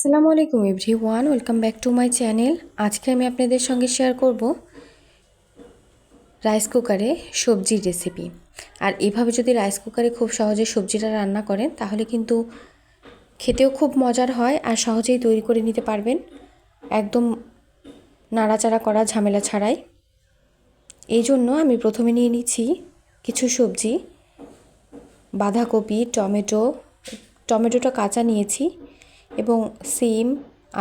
আসসালামু আলাইকুম everyone welcome back to my channel. আজকে আমি আপনাদের সঙ্গে শেয়ার করব রাইস কুকারে সবজির রেসিপি। আর এভাবে যদি রাইস কুকারে খুব সহজে সবজিটা রান্না করেন, তাহলে কিন্তু খেতেও খুব মজার হয় আর সহজেই তৈরি করে নিতে পারবেন। একদম নাড়াচাড়া করা, ঝামেলা ছাড়াই। এই জন্য আমি প্রথমে নিয়ে নিচ্ছি কিছু সবজি। বাঁধাকপি, টমেটো, টমেটোটা কাঁচা নিয়েছি। এবং সিম,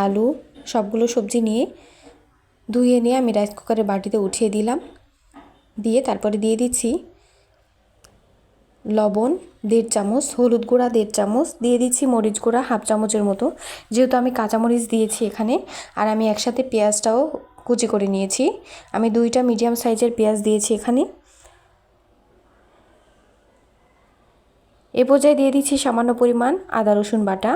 আলু, সবগুলো সবজি নিয়ে ধুয়ে নিয়ে আমি রাইস কুকারের বাটিতে উঠিয়ে দিলাম। দিয়ে তারপরে দিয়ে দিচ্ছি লবণ, দেড় চামচ, হলুদ গুঁড়া, দেড় চামচ, দিয়ে দিচ্ছি মরিচ গুঁড়া, হাফ চামচের মতো। যেহেতু আমি কাঁচামরিচ দিয়েছি এখানে, আর আমি একসাথে পেঁয়াজটাও কুচি করে নিয়েছি। আমি দুইটা মিডিয়াম সাইজের পেঁয়াজ দিয়েছি এখানে। এ পর্যায়ে দিয়ে দিচ্ছি সামান্য পরিমাণ আদা, রসুন বাটা।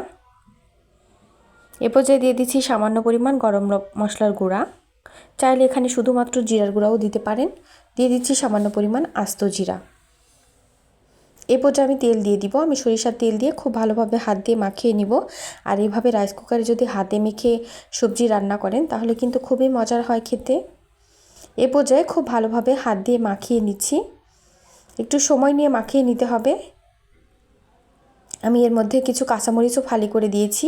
এ পর্যায়ে দিয়ে দিচ্ছি সামান্য পরিমাণ গরম মশলার গুঁড়া। চাইলে এখানে শুধুমাত্র জিরার গুঁড়াও দিতে পারেন। দিয়ে দিচ্ছি সামান্য পরিমাণ আস্ত জিরা। এ পর্যায়ে আমি তেল দিয়ে দিব। আমি সরিষার তেল দিয়ে খুব ভালোভাবে হাত দিয়ে মাখিয়ে নিব। আর এইভাবে রাইস কুকারে যদি হাতে মেখে সবজি রান্না করেন, তাহলে কিন্তু খুবই মজার হয় খেতে। এ পর্যায়ে খুব ভালোভাবে হাত দিয়ে মাখিয়ে নিচ্ছি। একটু সময় নিয়ে মাখিয়ে নিতে হবে। আমি এর মধ্যে কিছু কাঁচামরিচও ফালি করে দিয়েছি।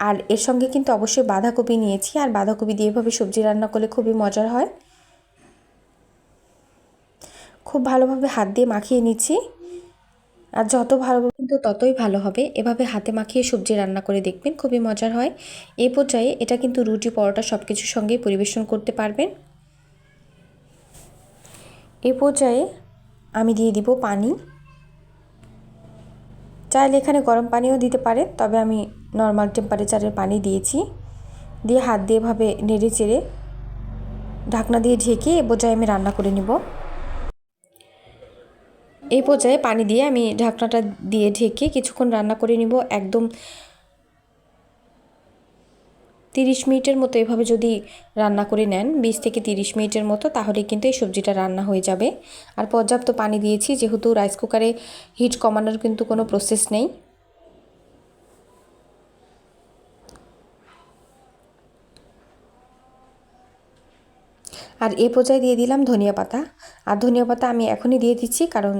আর এর সঙ্গে কিন্তু অবশ্যই বাঁধাকপি নিয়েছি, আর বাঁধাকপি দিয়ে এভাবে সবজি রান্না করলে খুবই মজার হয়। খুব ভালোভাবে হাত দিয়ে মাখিয়ে নিচ্ছি। আর যত ভালো কিন্তু ততই ভালো হবে। এভাবে হাতে মাখিয়ে সবজি রান্না করে দেখবেন, খুবই মজার হয়। এই পর্যায়ে এটা কিন্তু রুটি, পরোটা সব কিছুর সঙ্গে পরিবেশন করতে পারবেন। এ পর্যায়ে আমি দিয়ে দিব পানি। চাইলে এখানে গরম পানিও দিতে পারে, তবে আমি নর্মাল টেম্পারেচারের পানি দিয়েছি। দিয়ে হাত দিয়ে ভাবে নেড়ে চেড়ে ঢাকনা দিয়ে ঢেকে এ পর্যায়ে আমি রান্না করে নিব। এই পর্যায়ে পানি দিয়ে আমি ঢাকনাটা দিয়ে ঢেকে কিছুক্ষণ রান্না করে নিব। একদম তিরিশ মিনিটের মতো এভাবে যদি রান্না করে নেন, বিশ থেকে তিরিশ মিনিটের মতো তাহলে কিন্তু এই সবজিটা রান্না হয়ে যাবে। আর পর্যাপ্ত পানি দিয়েছি, যেহেতু রাইস কুকারে হিট কমানোর কিন্তু কোনো প্রসেস নেই। আর এ পর্যায়ে দিয়ে দিলাম ধনিয়া পাতা। আর ধনিয়া পাতা আমি এখনই দিয়ে দিচ্ছি, কারণ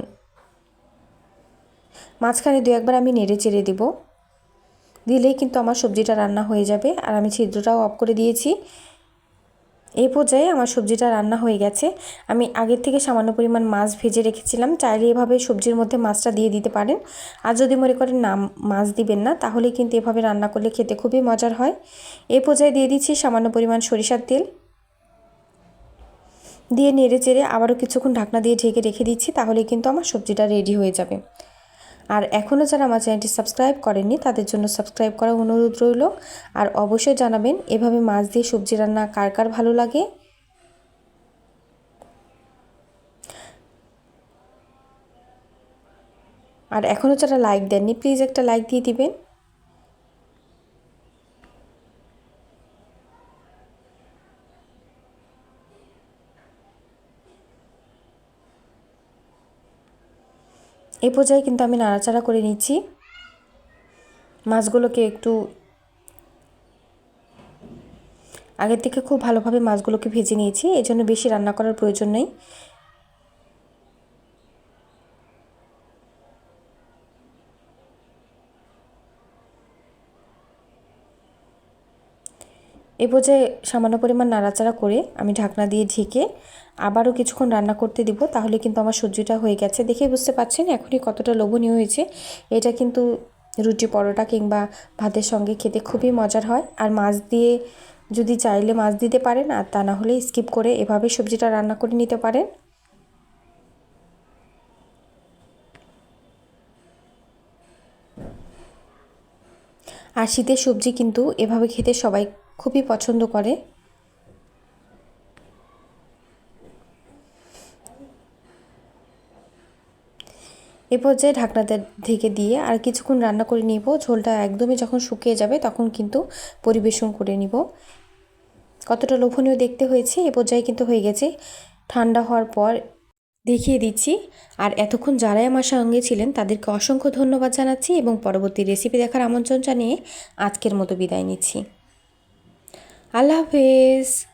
মাঝখানে দু একবার আমি নেড়ে চেড়ে দেবো। দিলেই কিন্তু আমার সবজিটা রান্না হয়ে যাবে। আর আমি ছিদ্রটাও অফ করে দিয়েছি। এই পর্যায়ে আমার সবজিটা রান্না হয়ে গেছে। আমি আগের থেকে সামান্য পরিমাণ মাছ ভেজে রেখেছিলাম। চাইলে এভাবে সবজির মধ্যে মাছটা দিয়ে দিতে পারেন। আর যদি মনে করেন না, মাছ দিবেন না, তাহলে কিন্তু এভাবে রান্না করলে খেতে খুবই মজার হয়। এই পর্যায়ে দিয়ে দিচ্ছি সামান্য পরিমাণ সরিষার তেল। দিয়ে নেড়ে চেড়ে আবারও কিছুক্ষণ ঢাকনা দিয়ে ঢেকে রেখে দিচ্ছি, তাহলে কিন্তু আমার সবজিটা রেডি হয়ে যাবে। আর এখনও যারা আমার চ্যানেলটি সাবস্ক্রাইব করেননি, তাদের জন্য সাবস্ক্রাইব করা অনুরোধ রইল। আর অবশ্যই জানাবেন, এভাবে মাছ দিয়ে সবজি রান্না কার কার ভালো লাগে? আর এখনও যারা লাইক দেননি, প্লিজ একটা লাইক দিয়ে দিবেন। এই পর্যায়ে কিন্তু আমি নাড়াচাড়া করে নিচ্ছি। মাছগুলোকে একটু আগের থেকে খুব ভালোভাবে মাছগুলোকে ভেজে নিয়েছি এই জন্য বেশি রান্না করার প্রয়োজন নেই। এ পর্যায়ে সামান্য পরিমাণ নাড়াচাড়া করে আমি ঢাকনা দিয়ে ঢেকে আবারও কিছুক্ষণ রান্না করতে দিব, তাহলে কিন্তু আমার সবজিটা হয়ে গেছে। দেখে বুঝতে পারছেন এখনই কতটা লোভনীয় হয়েছে। এটা কিন্তু রুটি পরোটা কিংবা ভাতের সঙ্গে খেতে খুবই মজার হয়। আর মাছ দিয়ে যদি চাইলে মাছ দিতে পারেন, আর তা না হলে স্কিপ করে এভাবে সবজিটা রান্না করে নিতে পারেন। আর শীতের সবজি কিন্তু এভাবে খেতে সবাই খুবই পছন্দ করে। এ পর্যায়ে ঢাকনাতে ঢেকে দিয়ে আর কিছুক্ষণ রান্না করে নিব। ঝোলটা একদমই যখন শুকিয়ে যাবে তখন কিন্তু পরিবেশন করে নিব। কতটা লোভনীয় দেখতে হয়েছে, এ পর্যায়ে কিন্তু হয়ে গেছে। ঠান্ডা হওয়ার পর দেখিয়ে দিচ্ছি। আর এতক্ষণ যারাই আমার সঙ্গে ছিলেন তাদেরকে অসংখ্য ধন্যবাদ জানাচ্ছি এবং পরবর্তী রেসিপি দেখার আমন্ত্রণ জানিয়ে আজকের মতো বিদায় নিচ্ছি। আল্লাহ হাফেজ।